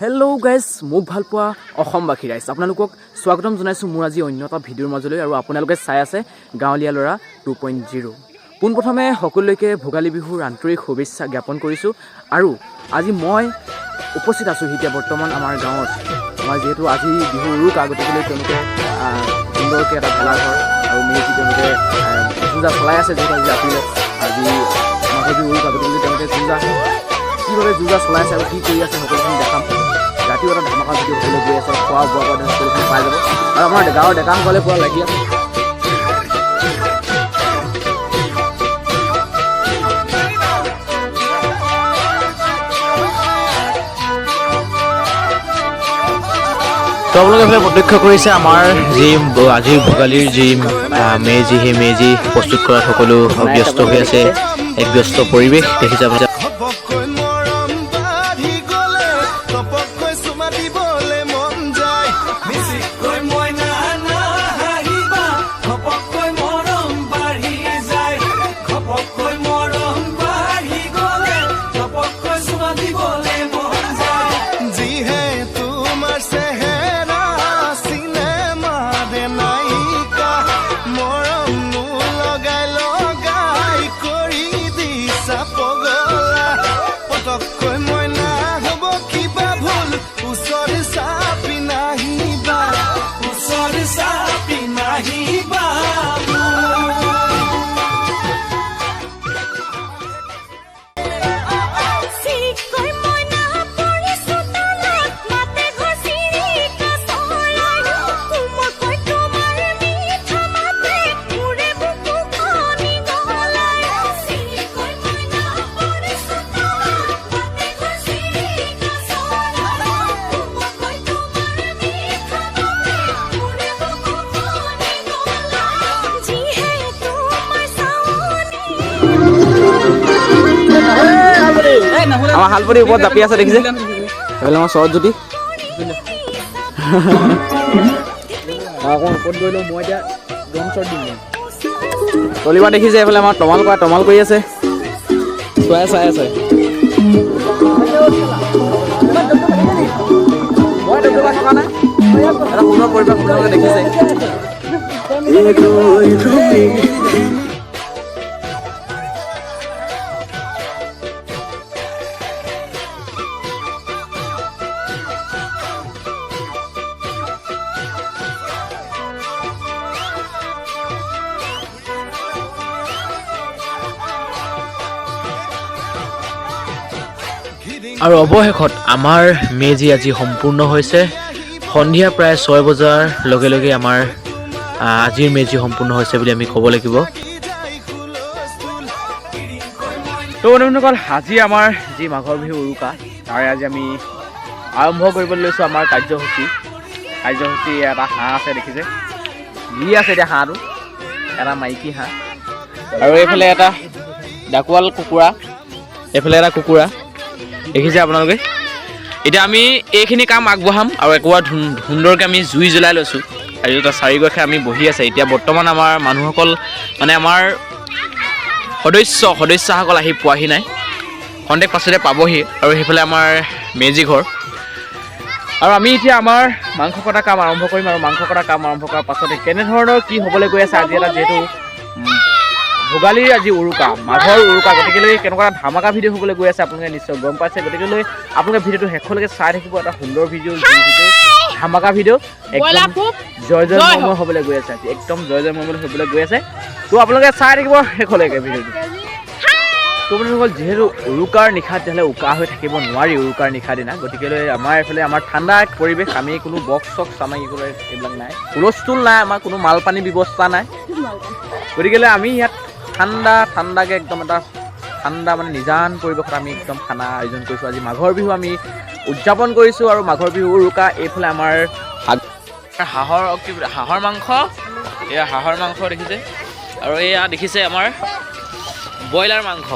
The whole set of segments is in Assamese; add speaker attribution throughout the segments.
Speaker 1: হেল্ল' গাইজ মোক ভালো পোৱা অসমবাসী ৰাইজ আপোনালোকক স্বাগতম জনাইছোঁ মোৰ আজি অন্য এটা ভিডিঅ'ৰ মাজলৈ আৰু আপোনালোকে চাই আছে গাঁৱলীয়া ল'ৰা টু পইণ্ট জিৰ' পোনপ্ৰথমে সকলোলৈকে ভোগালী বিহুৰ আন্তৰিক শুভেচ্ছা জ্ঞাপন কৰিছোঁ আৰু আজি মই উপস্থিত আছোঁ এতিয়া বৰ্তমান আমাৰ গাঁৱত। আমাৰ যিহেতু আজি বিহু উৰুকা গতিকে তেওঁলোকে সুন্দৰকৈ এটা ভেলাঘৰ আৰু মেজি তেওঁলোকে যো-জা চলাই আছে যিহেতু আজি ৰাতিলৈ। আজি মাঘৰ বিহু উৰুকা গতিকে তেওঁলোকে যো-জা কিভাৱে যো-জা চলাই আছে আৰু কি কৰি আছে সকলোখিনি দেখাম। ৰাতিও এটা ধামাকা ভিডিঅ' হ'বলৈ গৈ আছে। খোৱা বোৱা কৰা সকলোখিনি পাই যাব। আৰু আমাৰ গাঁৱৰ ডেকাসকলে পূৰা লাগি আছে।
Speaker 2: তো আপোনালোকে প্ৰত্যক্ষ কৰিছে আমাৰ যি আজিৰ ভোগালীৰ যি মেজি সেই মেজি প্ৰস্তুত কৰাত সকলো ব্যস্ত হৈ আছে। এক ব্যস্ত পৰিৱেশ দেখিছে আপোনালোকে
Speaker 3: ঘপককৈ
Speaker 1: পাহাল পরে উপর জাপি আছে দেখিছে? এবেলা আমার চৰত যদি। তলিবা দেখিছে এইফালে আমাৰ তমাল কৰা তমাল কৰি আছে। চোৱাই চাই আছে। এটা দেখিছে।
Speaker 2: আৰু অৱশেষত আমাৰ মেজি আজি সম্পূৰ্ণ হৈছে। সন্ধিয়া প্ৰায় ছয় বজাৰ লগে লগে আমাৰ আজিৰ মেজি সম্পূৰ্ণ হৈছে বুলি আমি ক'ব লাগিব।
Speaker 1: তো বন্ধুসকল আজি আমাৰ যি মাঘৰ বিহু উৰুকা তাৰে আজি আমি আৰম্ভ কৰিবলৈ লৈছোঁ আমাৰ কাৰ্যসূচী। কাৰ্যসূচী এটা হাঁহ আছে দেখিছে। দি আছে এতিয়া হাঁহটো এটা মাইকী হাঁহ। আৰু এইফালে এটা ডাকুৱাল কুকুৰা এইফালে এটা কুকুৰা। দেখিছে আপোনালোকে? এতিয়া আমি এইখিনি কাম আগবঢ়াম আৰু একেবাৰে সুন্দৰকৈ আমি জুই জ্বলাই লৈছোঁ। আৰু এটা চাৰিগৰাকী আমি বহি আছে। এতিয়া বৰ্তমান আমাৰ মানুহসকল মানে আমাৰ সদস্য সদস্যসকল আহি পোৱাহি নাই। খন্তেক পাছতে পাবহি আৰু সেইফালে আমাৰ মেজি ঘৰ। আৰু আমি এতিয়া আমাৰ মাংস কটা কাম আৰম্ভ কৰিম আৰু মাংস কটা কাম আৰম্ভ কৰাৰ পাছতে কেনেধৰণৰ কি হ'বলৈ গৈ আছে আজি এটা যিহেতু ভোগালীৰ আজি উৰুকা। মাঘৰ উৰুকা। গতিকেলৈ কেনেকুৱা এটা ধামাকা ভিডিঅ' হ'বলৈ গৈ আছে আপোনালোকে নিশ্চয় গম পাইছে। গতিকেলৈ আপোনালোকে ভিডিঅ'টো শেষলৈকে চাই থাকিব। এটা সুন্দৰ ভিডিঅ' যি ভিডিঅ' ধামাকা ভিডিঅ' একদম জয় জয় মৰমৰ হ'বলৈ গৈ আছে। আজি একদম জয় জয় মৰমৰ হ'বলৈ গৈ আছে। তো আপোনালোকে চাই থাকিব শেষলৈকে ভিডিঅ'টো। তো বন্ধুসকল যিহেতু উৰুকাৰ নিশা তেতিয়াহ'লে উকা হৈ থাকিব নোৱাৰি উৰুকাৰ নিশা দিনা। গতিকেলৈ আমাৰ এইফালে আমাৰ ঠাণ্ডা এক পৰিৱেশ। আমি কোনো বক্স চক্স আমাৰ এইবিলাক নাই। হুলস্থুল নাই। আমাৰ কোনো মালপানী ব্যৱস্থা নাই। গতিকেলৈ আমি ইয়াত ঠাণ্ডা ঠাণ্ডাকৈ একদম এটা ঠাণ্ডা মানে নিজান পৰিৱেশত আমি একদম খানা আয়োজন কৰিছোঁ। আজি মাঘৰ বিহু আমি উদযাপন কৰিছোঁ আৰু মাঘৰ বিহু উৰুকা এইফালে আমাৰ হাঁহৰ কি হাঁহৰ মাংস? এয়া হাঁহৰ মাংস দেখিছে। আৰু এয়া দেখিছে আমাৰ ব্ৰইলাৰ মাংস।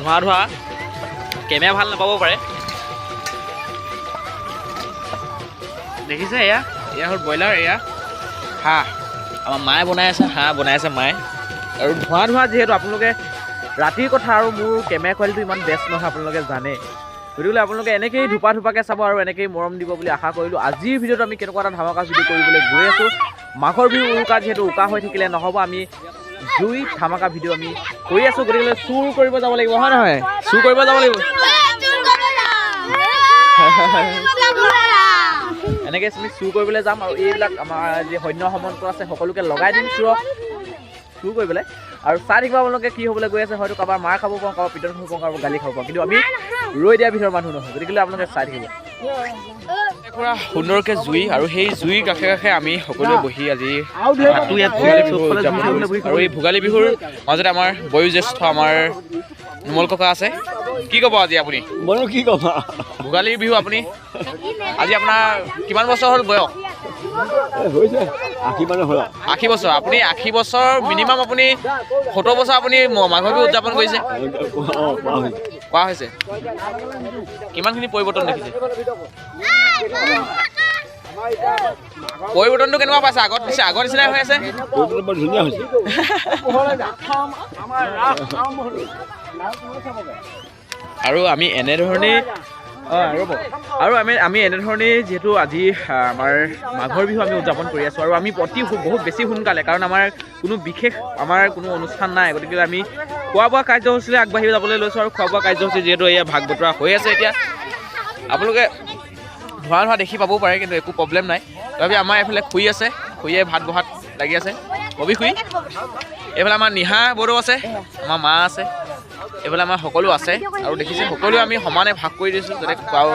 Speaker 1: ধোঁৱা ধোঁৱা। কেমেৰা ভাল নাপাব পাৰে। দেখিছে এয়া? এয়া হ'ল ব্ৰইলাৰ এয়া হাঁহ। আমাৰ মায়ে বনাই আছে হাঁহ বনাই আছে মায়ে। আৰু ধোঁৱা ধোঁৱা যিহেতু আপোনালোকে ৰাতিৰ কথা আৰু মোৰ কেমেৰা কোৱালিটিটো ইমান বেষ্ট নহয় আপোনালোকে জানে। গতিকে আপোনালোকে এনেকেই ধোপা ধোপাকৈ চাব আৰু এনেকেই মৰম দিব বুলি আশা কৰিলোঁ। আজিৰ ভিডিঅ'ত আমি কেনেকুৱা এটা ধামাকা ভিডিঅ' কৰিবলৈ গৈ আছোঁ মাঘৰ বিহু উৰুকা যিহেতু উকা হৈ থাকিলে নহ'ব আমি জুই ধামাকা ভিডিঅ' আমি কৰি আছোঁ। গতিকে চুৰ কৰিব যাব লাগিব হয় নহয়? চুৰ কৰিব যাব লাগিব। এনেকৈ আমি চুৰ কৰিবলৈ যাম আৰু এইবিলাক আমাৰ যি সৈন্য সমন্ত আছে সকলোকে লগাই দিম চুৰক। চুৰ কৰিবলৈ আৰু চাই থাকিব আপোনালোকে কি হ'বলৈ গৈ আছে হয়তো কাৰোবাৰ মাৰ খাব পাৰোঁ কাৰোবাৰ পিটন খাব পাৰোঁ কাৰোবাৰ গালি খাব পাৰোঁ কিন্তু আমি ৰৈ দিয়াৰ ভিতৰৰ মানুহ নহয় গতিকে আপোনালোকে চাই থাকিব। পুৰা সুন্দৰকৈ জুই আৰু সেই জুইৰ কাষে কাষে আমি সকলোৱে বহি আজি ভাতো ইয়াত ভোগালী বিহু উদযাপন কৰিছোঁ আৰু এই ভোগালী বিহুৰ মাজতে আমাৰ বয়োজ্যেষ্ঠ আমাৰ নোমল ককা আছে। কি ক'ব আজি আপুনি?
Speaker 4: মইনো কি ক'ম
Speaker 1: ভোগালী বিহু আপুনি? আজি আপোনাৰ কিমান বছৰ হ'ল বয়স?
Speaker 4: আশী মানে হ'ল
Speaker 1: আশী বছৰ। আপুনি আশী বছৰ মিনিমাম আপুনি সত্তৰ বছৰ আপুনি মাঘৰ বিহু উদযাপন কৰিছে।
Speaker 4: কোৱা হৈছে।
Speaker 1: কিমানখিনি পৰিৱৰ্তন দেখিছে? পৰিৱৰ্তনটো কেনেকুৱা পাইছে? আগত নিচে আগৰ নিচিনাই হৈ আছে?
Speaker 4: কৰিবলৈ বৰ ধুনীয়া হৈছে
Speaker 1: আৰু আমি এনেধৰণেই অঁ ৰ'ব। আৰু আমি আমি এনেধৰণেই যিহেতু আজি আমাৰ মাঘৰ বিহু আমি উদযাপন কৰি আছোঁ আৰু আমি অতি বহুত বেছি সোনকালে কাৰণ আমাৰ কোনো বিশেষ আমাৰ কোনো অনুষ্ঠান নাই গতিকে আমি খোৱা বোৱা কাৰ্যসূচীলৈ আগবাঢ়ি যাবলৈ লৈছোঁ আৰু খোৱা বোৱা কাৰ্যসূচী যিহেতু এয়া ভাগ বতৰা হৈ আছে এতিয়া। আপোনালোকে ধোঁৱা ধোঁৱা দেখি পাবও পাৰে কিন্তু একো প্ৰব্লেম নাই। তথাপি আমাৰ এইফালে খুৰী আছে খুৰীয়ে ভাত বহাত লাগি আছে। কবি খুৰী এইফালে আমাৰ নিহা বড়ো আছে আমাৰ মা আছে। এইফালে আমাৰ সকলো আছে আৰু দেখিছে সকলোৱে আমি সমানে ভাগ কৰি দিছোঁ যাতে খোৱাও।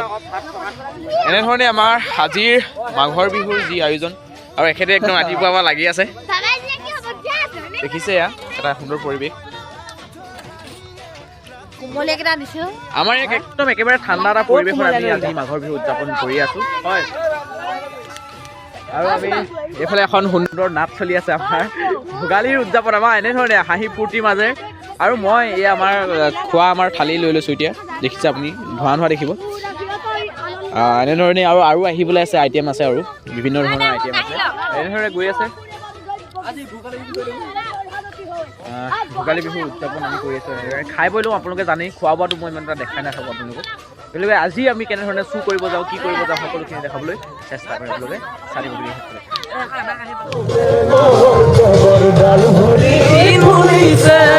Speaker 1: এনেধৰণে আমাৰ আজিৰ মাঘৰ বিহুৰ যি আয়োজন আৰু এখেতে একদম ৰাতিপুৱাৰ পৰা লাগি আছে। দেখিছে এয়া এটা সুন্দৰ পৰিৱেশ। আমাৰ ইয়াত একদম একেবাৰে ঠাণ্ডা এটা পৰিৱেশত আমি আজি মাঘৰ বিহু উদযাপন কৰি আছোঁ। হয়। আৰু আমি এইফালে এখন সুন্দৰ নাট চলি আছে আমাৰ ভোগালীৰ উদযাপন আমাৰ এনেধৰণে হাঁহি ফূৰ্তিৰ মাজে আৰু মই এই আমাৰ খোৱা আমাৰ থালি লৈ লৈছোঁ এতিয়া দেখিছে আপুনি ধোঁৱা ধোঁৱা দেখিব এনেধৰণে আৰু আৰু আহিবলৈ আছে আইটেম আছে আৰু বিভিন্ন ধৰণৰ আইটেম আছে এনেধৰণে গৈ আছে ভোগালী বিহু উদযাপন আমি কৰি আছোঁ খাই বৈ লওঁ আপোনালোকে জানেই খোৱা বোৱাটো মই ইমান এটা দেখাই নাথাকোঁ আপোনালোকক গতিকে আজি আমি কেনেধৰণে চুৰ কৰিব যাওঁ কি কৰিব যাওঁ সকলোখিনি দেখাবলৈ চেষ্টা কৰিম আপোনালোকে দিব বুলি তুমিয়ে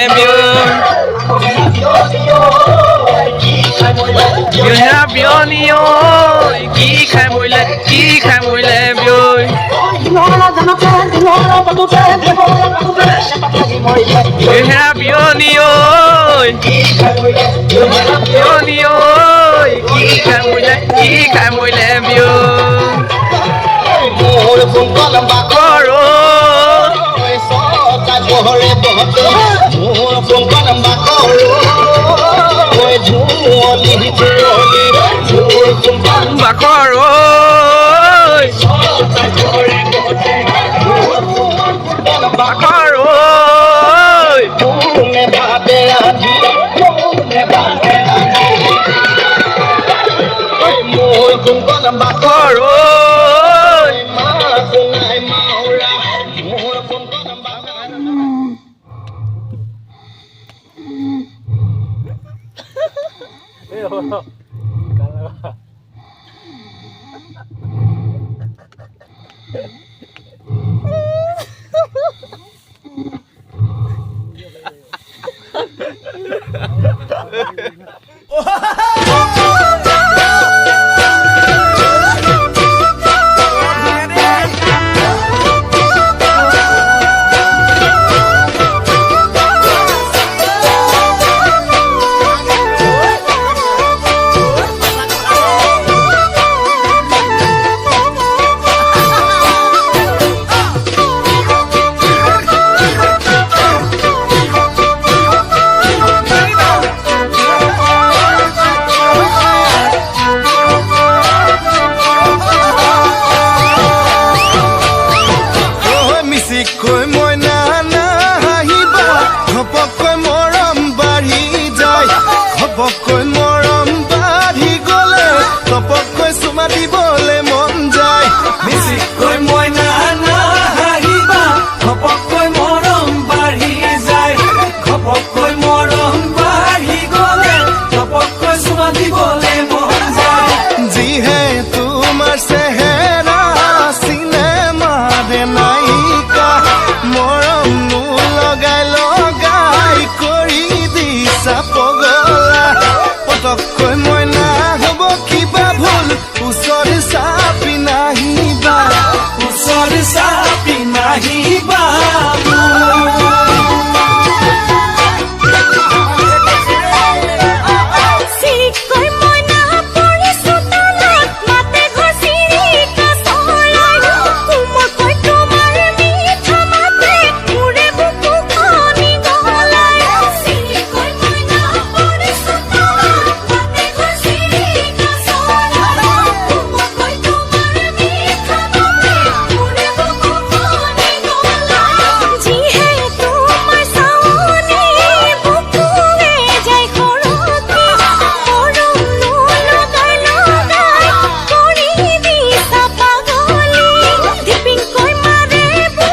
Speaker 1: বিয়না বিয়নী কি খাই মৰিলে কি খাই মৰিলে বিয়ৈ বিহেৰা বিয়নী বিয়নী কি খাই মৰিলে কি খাই মৰিলে বিয়ৈ বাখর
Speaker 5: বাখর।